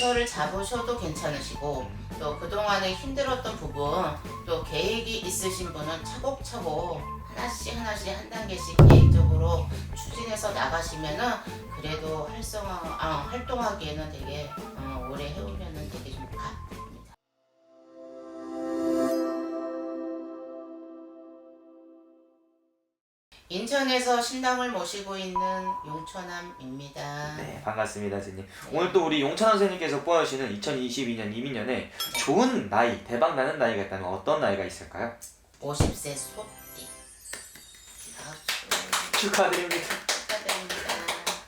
문서를 잡으셔도 괜찮으시고 또 그동안에 힘들었던 부분 또 계획이 있으신 분은 차곡차곡 하나씩 하나씩 한 단계씩 계획적으로 추진해서 나가시면은 그래도 활성화 아, 활동하기에는 되게 어, 오래 해오면은 되게 인천에서 신당을 모시고 있는 용천함입니다. 네, 반갑습니다, 선생님. 오늘 또 우리 용찬 선생님께서 뽑아주시는 2022년 이민년에 좋은 나이, 대박 나는 나이가 있다면 어떤 나이가 있을까요? 50세 소띠. 박수 축하드립니다. 축하드립니다.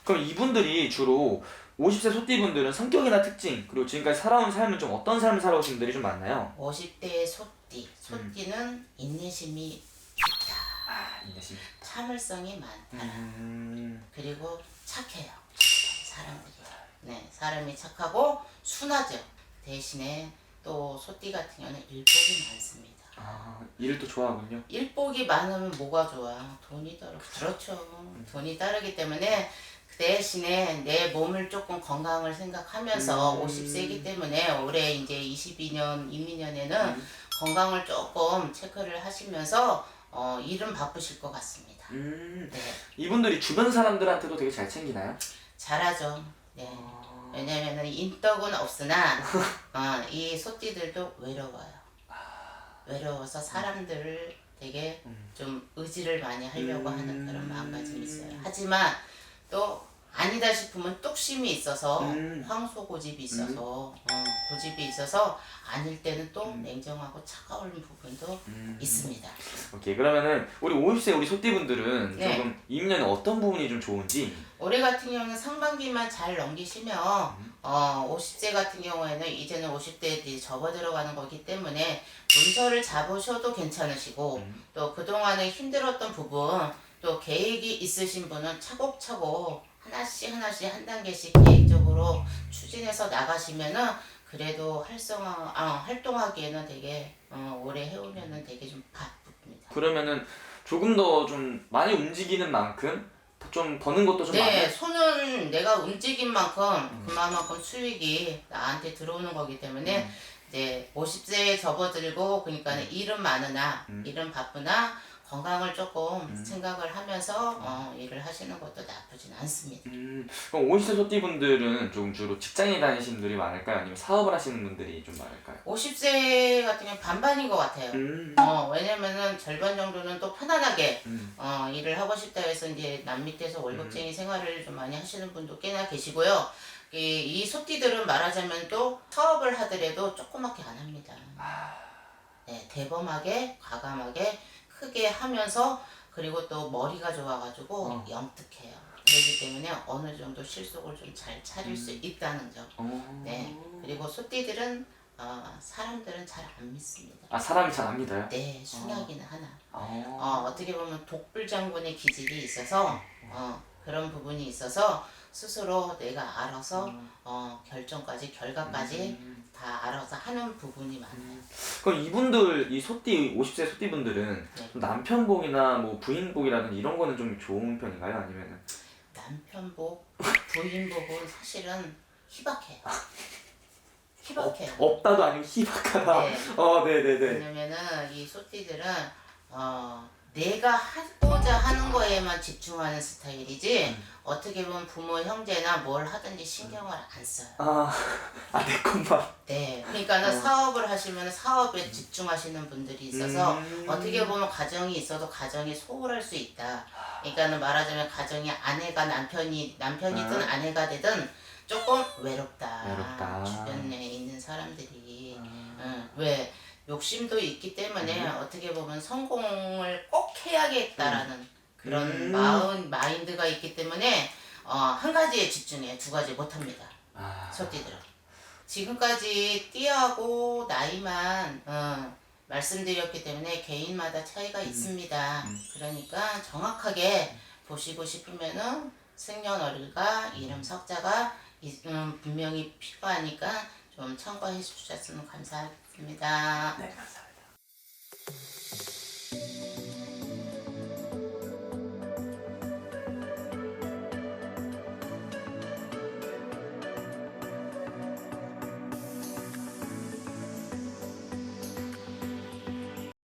그럼 이분들이 주로 50세 소띠분들은 성격이나 특징, 그리고 지금까지 살아온 삶은 좀 어떤 삶을 살아오신 분들이 좀 많나요? 50대의 소띠. 소띠는 인내심이. 아, 인내심. 참을성이 많다. 음, 그리고 착해요. 사람들이. 네, 사람이 착하고 순하죠. 대신에 또 소띠 같은 경우는 일복이 많습니다. 아, 일을 또 좋아하군요. 일복이 많으면 뭐가 좋아? 돈이 따르. 그렇죠. 돈이 따르기 때문에 그 대신에 내 몸을 조금 건강을 생각하면서 음. 50세이기 때문에 올해 이제 22년 이민년에는 음. 건강을 조금 체크를 하시면서 어, 일은 바쁘실 것 같습니다. 음, 네, 이분들이 주변 사람들한테도 되게 잘 챙기나요? 잘하죠. 네. 아, 왜냐면은 인덕은 없으나 어, 이 소띠들도 외로워요. 외로워서 사람들을 되게 음. 좀 의지를 많이 하려고 음. 하는 그런 마음가짐이 있어요. 하지만 또 아니다 싶으면 뚝심이 있어서 음. 황소 고집이 있어서 어, 고집이 있어서 아닐 때는 또 음. 냉정하고 차가운 부분도 음. 있습니다. 오케이 그러면은 우리 50세 우리 소띠분들은 네. 조금 이민년에 어떤 부분이 좀 좋은지 올해 같은 경우는 상반기만 잘 넘기시면 어, 50세 같은 경우에는 이제는 50대에 접어 들어가는 거기 때문에 문서를 잡으셔도 괜찮으시고 음. 또 그동안에 힘들었던 부분 또 계획이 있으신 분은 차곡차곡 하나씩 하나씩 한 단계씩 계획적으로 추진해서 나가시면은 그래도 활성화 아, 활동하기에는 되게 어, 오래 해오면은 되게 좀 바쁩니다. 그러면은 조금 더 좀 많이 움직이는 만큼 좀 버는 것도 좀 네, 많아요. 손은 내가 움직인 만큼 그만큼 수익이 나한테 들어오는 거기 때문에 음. 이제 50세에 접어들고 그러니까 일은 많으나 음. 일은 바쁘나 건강을 조금 음. 생각을 하면서 어, 일을 하시는 것도 나쁘진 않습니다. 음, 그럼 50세 소띠분들은 좀 주로 직장에 다니시는 분들이 많을까요? 아니면 사업을 하시는 분들이 좀 많을까요? 50세 같은 경우 반반인 것 같아요. 음, 어, 왜냐면은 절반 정도는 또 편안하게 음, 어, 일을 하고 싶다 해서 이제 남 밑에서 월급쟁이 생활을 좀 많이 하시는 분도 꽤나 계시고요. 이, 이 소띠들은 말하자면 또 사업을 하더라도 조그맣게 안 합니다. 네, 대범하게, 과감하게, 크게 하면서 그리고 또 머리가 좋아가지고 어. 염특해요. 그렇기 때문에 어느 정도 실속을 좀 잘 차릴 수 있다는 점. 어... 네. 그리고 소띠들은 어, 사람들은 잘 안 믿습니다. 아 사람이 잘 안 믿어요? 네, 순하기는 하나. 어... 어, 어떻게 보면 독불 장군의 기질이 있어서 어, 그런 부분이 있어서 스스로 내가 알아서 어, 결정까지 결과까지 음. 다 알아서 하는 부분이 많아요. 그럼 이분들 이 소띠 50세 소띠 분들은 네. 좀 남편복이나 뭐 부인복이라든지 이런 거는 좀 좋은 편인가요? 아니면은 남편복, 부인복은 사실은 희박해요. 희박해요. 없다도 아니고 희박하다. 네. 어, 네 네 네. 왜냐면은 이 소띠들은 어, 내가 하고자 하는 거에만 집중하는 스타일이지 음. 어떻게 보면 부모 형제나 뭘 하든지 신경을 안 써요. 아, 아, 내 것만. 네, 그러니까는 어. 사업을 하시면 사업에 집중하시는 분들이 있어서 음. 어떻게 보면 가정이 있어도 가정이 소홀할 수 있다. 그러니까는 말하자면 가정이 아내가 남편이 남편이든 아. 아내가 되든 조금 외롭다. 외롭다. 주변에 있는 사람들이 아. 응, 왜 욕심도 있기 때문에 음. 어떻게 보면 성공을 꼭 해야겠다라는 그런 음. 마음 마인드가 있기 때문에 어, 한 가지에 집중해 두 가지 못합니다. 아, 소띠들은 지금까지 띠하고 나이만 어, 말씀드렸기 때문에 개인마다 차이가 있습니다. 그러니까 정확하게 보시고 싶으면은 생년월일과 이름 석자가 이- 음, 분명히 필요하니까 좀 참고해 주셨으면 감사하겠습니다. 네, 감사합니다.